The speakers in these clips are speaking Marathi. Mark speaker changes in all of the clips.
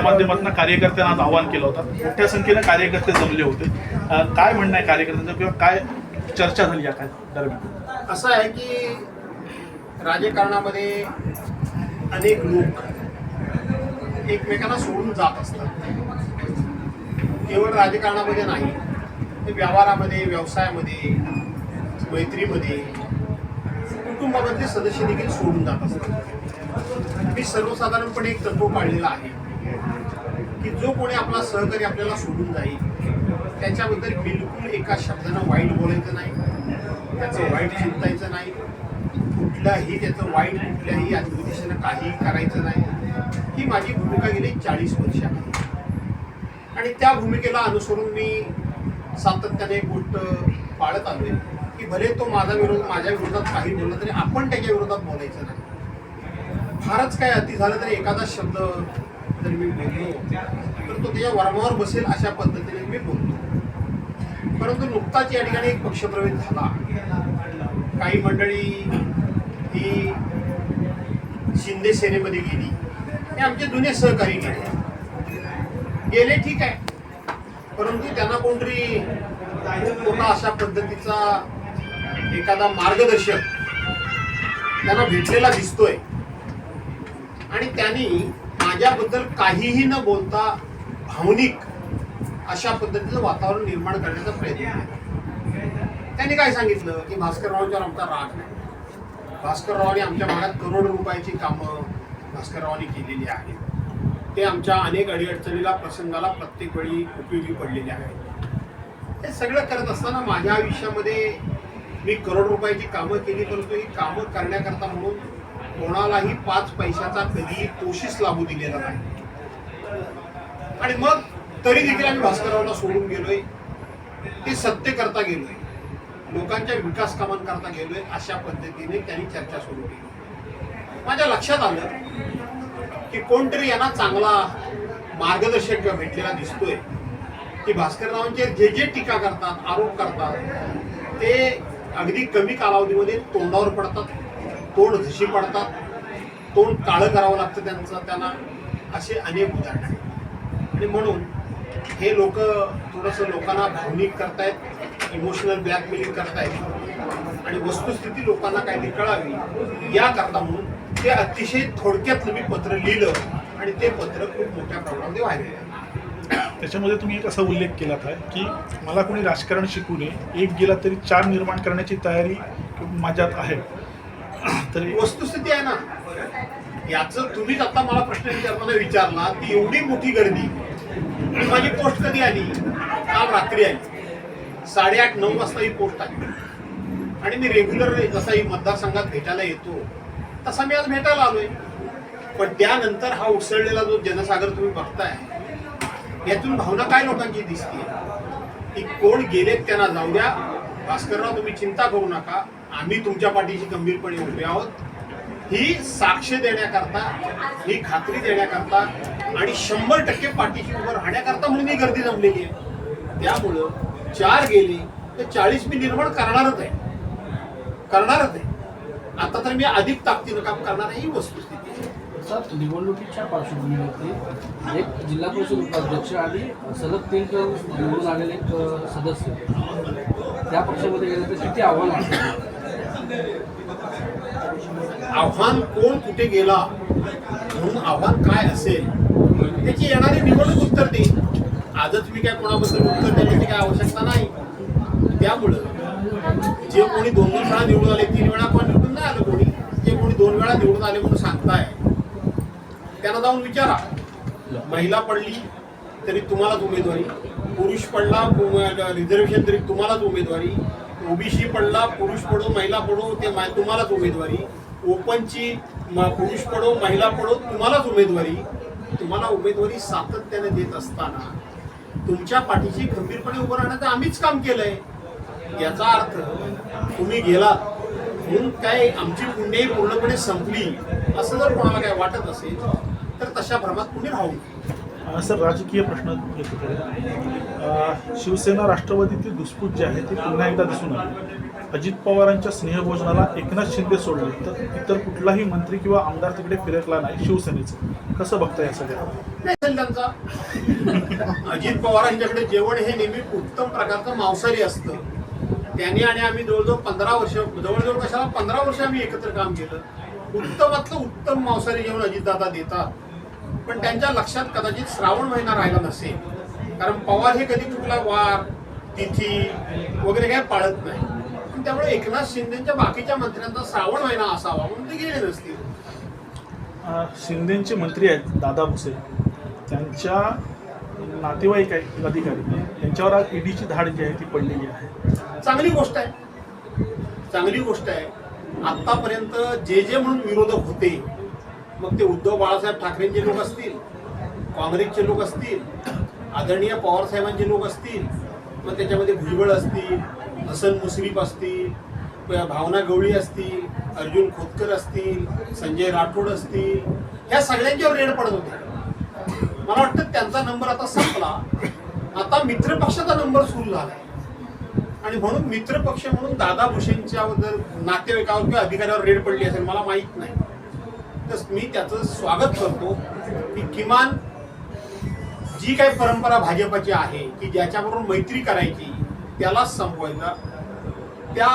Speaker 1: या माध्यमातून कार्यकर्त्यांना आज आवाहन केलं होतं. मोठ्या संख्येनं कार्यकर्ते जमले होते. काय म्हणणं आहे कार्यकर्त्यांचं किंवा काय चर्चा झाली या काय दरम्यान?
Speaker 2: असं आहे की राजकारणामध्ये अनेक लोक एकमेकांना सोडून जात असतात. केवळ राजकारणामध्ये नाही ते व्यवहारामध्ये व्यवसायामध्ये मैत्रीमध्ये कुटुंबामधले सदस्य देखील सोडून जात असतात. मी सर्वसाधारणपणे एक तत्व पाळलेलं आहे. की जो कोणी आपला सहकारी आपल्याला सोडून जाईल त्याच्याबद्दल बिलकुल एका शब्दानं वाईट बोलायचं नाही. त्याचं वाईट चिंतायचं नाही. कुठलाही त्याचं वाईट कुठल्याही दिशेनं काही करायचं नाही. ही माझी भूमिका गेली चाळीस वर्ष आहे आणि त्या भूमिकेला अनुसरून मी सातत्याने एक गोष्ट पाळत आहे की भले तो माझा विरोध माझ्या विरोधात काही बोलला तरी आपण त्याच्या विरोधात बोलायचं नाही. फारच काय अति झालं तरी एखादा शब्द जर मी बोललो. तर तो त्याच्या वर्मावर बसेल अशा पद्धतीने मी बोलतो परंतु नुकताच या ठिकाणी एक पक्षप्रवेश झाला. काही मंडळी ही शिंदे सेनेमध्ये गेली. हे आमचे जुने सहकारी गेले. गेले ठीक आहे. परंतु त्यांना कोणतरी खूप मोठा अशा पद्धतीचा एखादा मार्गदर्शक त्यांना भेटलेला दिसतोय. आणि त्यांनी माझ्याबद्दल काहीही न बोलता भावनिक अशा पद्धतीचं वातावरण निर्माण करण्याचा प्रयत्न केला. त्यांनी काय सांगितलं? की भास्कररावांच्यावर आमचा राग नाही. भास्कररावांनी आमच्या भागात करोड रुपयाची कामं भास्कररावांनी केलेली आहेत. ते आमच्या अनेक अडीअडचणीला प्रसंगाला प्रत्येक वेळी उपयोगी पडलेले आहेत. हे सगळं करत असताना माझ्या आयुष्यामध्ये मी करोड रुपयाची कामं केली परंतु ही कामं करण्याकरता म्हणून कोणालाही पाच पैशाचा कधीही कोशिश लागू दिलेला नाही. आणि मग तरी देखील आम्ही भास्कररावला सोडून गेलोय. ते सत्य करता गेलोय. लोकांच्या विकास कामांकरता गेलोय अशा पद्धतीने त्यांनी चर्चा सुरू केली. माझ्या लक्षात आलं की कोणतरी यांना चांगला मार्गदर्शक भेटलेला दिसतोय. की भास्कररावांचे जे जे टीका करतात आरोप करतात ते अगदी कमी कालावधीमध्ये तोंडावर पडतात. तोंड झशी पडतात तोंड काळं करावं लागतं त्यांचं त्यांना असे अनेक उदाहरण आहेत. आणि म्हणून हे लोक थोडंसं लोकांना भावनिक करतायत इमोशनल ब्लॅकमेलिंग करतायत. आणि वस्तुस्थिती लोकांना काहीतरी कळावी याकरता म्हणून ते अतिशय थोडक्यातलं मी पत्र लिहिलं आणि ते पत्र खूप मोठ्या प्रमाणामध्ये व्हायरल
Speaker 1: त्याच्यामध्ये तुम्ही एक असा उल्लेख केलात आहे की मला कोणी राजकारण शिकू नये एक गेला तरी चार निर्माण करण्याची तयारी माझ्यात आहे. तरी
Speaker 2: वस्तुस्थिती आहे ना. याचं तुम्हीच आता मला प्रश्न विचारताना विचारला ती एवढी मोठी गर्दी. आणि माझी पोस्ट कधी आली? काल रात्री आली. साडेआठ नऊ वाजता ही पोस्ट आली. आणि मी रेग्युलर जसा ही मतदारसंघात भेटायला येतो. तसा मी आज भेटायला आलोय. पण त्यानंतर हा उसळलेला जो जनसागर तुम्ही बघताय यातून भावना काय लोकांची दिसते की कोण गेलेत त्यांना जाऊ द्या. भास्करराव तुम्ही चिंता करू नका. आम्ही तुमच्या पाठीशी गंभीरपणे उभे आहोत. ही साक्ष देण्याकरता ही खात्री देण्याकरता आणि शंभर टक्के पाठीशी उभं राहण्याकरता म्हणून ही गर्दी जमलेली आहे. त्यामुळं चार गेली तर चाळीस मी निर्माण करणारच आहे. करणारच आहे. आता तर मी अधिक ताकदीनं काम करणार ही वस्तुस्थिती आहे.
Speaker 3: निवडणुकीच्या पार्श्वभूमीवरती एक जिल्हा परिषद उपाध्यक्ष आणि सलग तीन निवडून आलेले एक सदस्य. त्या पक्षामध्ये गेले तर किती आव्हान आहे?
Speaker 2: आव्हान कोण कुठे गेला? म्हणून आव्हान काय असेल? त्याची येणारी निवडणूक उत्तर देईल आजच मी काय कोणाबद्दल उत्तर देण्याची काय आवश्यकता नाही. त्यामुळं जे कोणी दोन दोन वेळा निवडून आले तीन वेळा पण निवडून नाही आलं कोणी जे कोणी दोन वेळा निवडून आले म्हणून सांगताय त्यांना जाऊन विचारा. महिला पडली तरी तुम्हालाच उमेदवारी. पुरुष पडला रिझर्वेशन तरी तुम्हालाच उमेदवारी. ओबीसी पडला पुरुष पडो महिला पडो ते मा- तुम्हालाच उमेदवारी. ओपनची म- पुरुष पडो महिला पडो तुम्हालाच उमेदवारी. तुम्हाला उमेदवारी सातत्याने देत असताना तुमच्या पाठीशी खंबीरपणे उभं राहण्याचं आम्हीच काम केलंय. याचा अर्थ तुम्ही गेलात म्हणून काय आमची पुण्याही पूर्णपणे संपली असं जर कोणाला काय वाटत असेल तर तशा भ्रमात कुणी राहू
Speaker 1: सर राजकीय प्रश्न येत होते शिवसेना राष्ट्रवादीतील दुस्पूत जे आहे ते पुन्हा एकदा दिसून आले. अजित पवारांच्या स्नेहभोजनाला एकनाथ शिंदे सोडले तर इतर कुठलाही मंत्री किंवा आमदार तिकडे फिरकला नाही शिवसेनेचं. कसं बघता या सगळ्या?
Speaker 2: त्यांचा अजित पवारांच्याकडे जेवण हे नेहमी उत्तम प्रकारचं मांसाहारी असतं. त्यांनी आणि आम्ही जवळजवळ पंधरा वर्ष जवळजवळ कशाला पंधरा वर्ष आम्ही एकत्र काम केलं. उत्तमातलं उत्तम मांसाहारी जेवण अजितदादा देतात. पण त्यांच्या लक्षात कदाचित श्रावण महिना राहिला नसेल. कारण पवार हे कधी कुठला वार तिथी वगैरे काय पाळत नाही. पण त्यामुळे एकनाथ शिंदेच्या बाकीच्या मंत्र्यांचा श्रावण महिना असावा म्हणून ते गेले नसतील.
Speaker 1: शिंदेचे मंत्री आहेत दादा भुसे. त्यांच्या नातेवाईक आहेत अधिकारी. यांच्यावर आज ईडीची धाड जी आहे ती पडलेली आहे.
Speaker 2: चांगली गोष्ट आहे. चांगली गोष्ट आहे. आतापर्यंत जे जे म्हणून विरोधक होते मग ते उद्धव बाळासाहेब ठाकरेंचे लोक असतील काँग्रेसचे लोक असतील आदरणीय पवारसाहेबांचे लोक असतील मग त्याच्यामध्ये भुजबळ असतील हसन मुश्रीफ असतील भावना गवळी असतील अर्जुन खोतकर असतील संजय राठोड असतील ह्या सगळ्यांच्यावर रेड पडत होते. मला वाटतं त्यांचा नंबर आता संपला. आता मित्रपक्षाचा नंबर सुरू झाला आणि म्हणून मित्रपक्ष म्हणून दादा भुसेंच्या नातेवाईकावर किंवा अधिकाऱ्यावर रेड पडली असेल मला माहीत नाही. तर मी त्याचं स्वागत करतो की किमान जी काही परंपरा भाजपची आहे की ज्याच्याबरोबर मैत्री करायची त्याला संपवायचा. त्या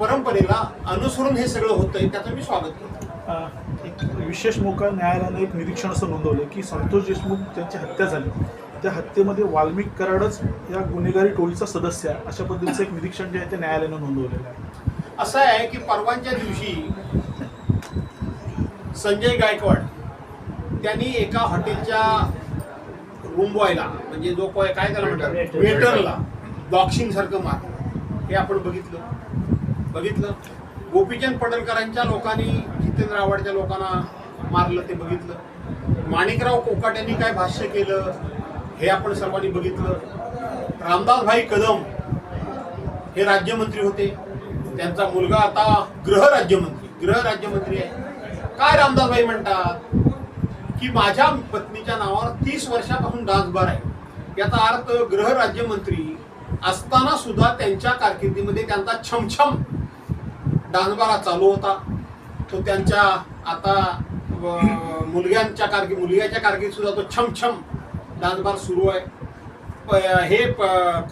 Speaker 2: परंपरेला अनुसरून हे सगळं होतंय त्याचं मी स्वागत करतो.
Speaker 1: विशेष मोका न्यायालयानं एक निरीक्षण असं नोंदवलं की संतोष देशमुख त्यांची हत्या झाली. त्या हत्येमध्ये वाल्मिक कराडच या गुन्हेगारी टोळीचा सदस्य आहे अशा पद्धतीचं एक निरीक्षण जे आहे ते न्यायालयानं नोंदवलेलं आहे.
Speaker 2: असं आहे की परवांच्या दिवशी संजय गायकवाड त्यांनी एका हॉटेलच्या रूम बॉयला म्हणजे जो कोय काय त्याला म्हणतात? वेटरला बॉक्सिंग सारखं मार. हे आपण बघितलं. बघितलं? गोपीचंद पडळकरांच्या लोकांनी जितेंद्र आव्हाडच्या लोकांना मारलं ते बघितलं. माणिकराव कोकाट यांनी काय भाष्य केलं हे आपण सर्वांनी बघितलं. रामदास भाई कदम हे राज्यमंत्री होते. त्यांचा मुलगा आता गृह राज्यमंत्री गृह राज्यमंत्री आहे. काय रामदासबाई म्हणतात? की माझ्या पत्नीच्या नावावर तीस वर्षापासून डान्स आहे. याचा अर्थ गृह राज्यमंत्री असताना सुद्धा त्यांच्या कारकिर्दीमध्ये त्यांचा छमछम डान्स चालू होता. तो त्यांच्या आता मुलग्यांच्या कारकी मुलग्याच्या कारकिर्दीत सुद्धा तो छमछम डान्स सुरू आहे. प- हे प-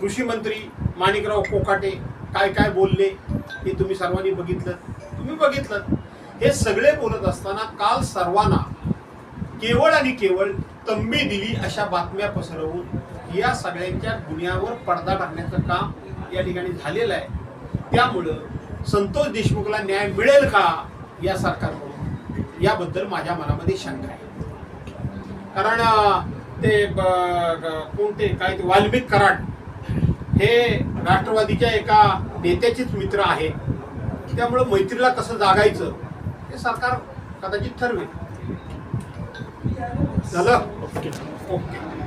Speaker 2: कृषी मंत्री माणिकराव कोकाटे काय काय बोलले हे तुम्ही सर्वांनी बघितलं. तुम्ही बघितलं. हे सगळे बोलत असताना काल सर्वांना केवळ आणि केवळ तंबी दिली अशा बातम्या पसरवून या सगळ्यांच्या गुन्ह्यावर पडदा टाकण्याचं काम या ठिकाणी झालेलं आहे. त्यामुळं संतोष देशमुखला न्याय मिळेल का या सरकारकडून? याबद्दल माझ्या मनामध्ये शंका आहे. कारण ते कोणते काय ते वाल्मिक कराड हे राष्ट्रवादीच्या एका नेत्याचेच मित्र आहे त्यामुळं मैत्रीला कसं जागायचं? हे सरकार कदाचित ठरवेल. झालं?
Speaker 1: ओके.
Speaker 2: ओके.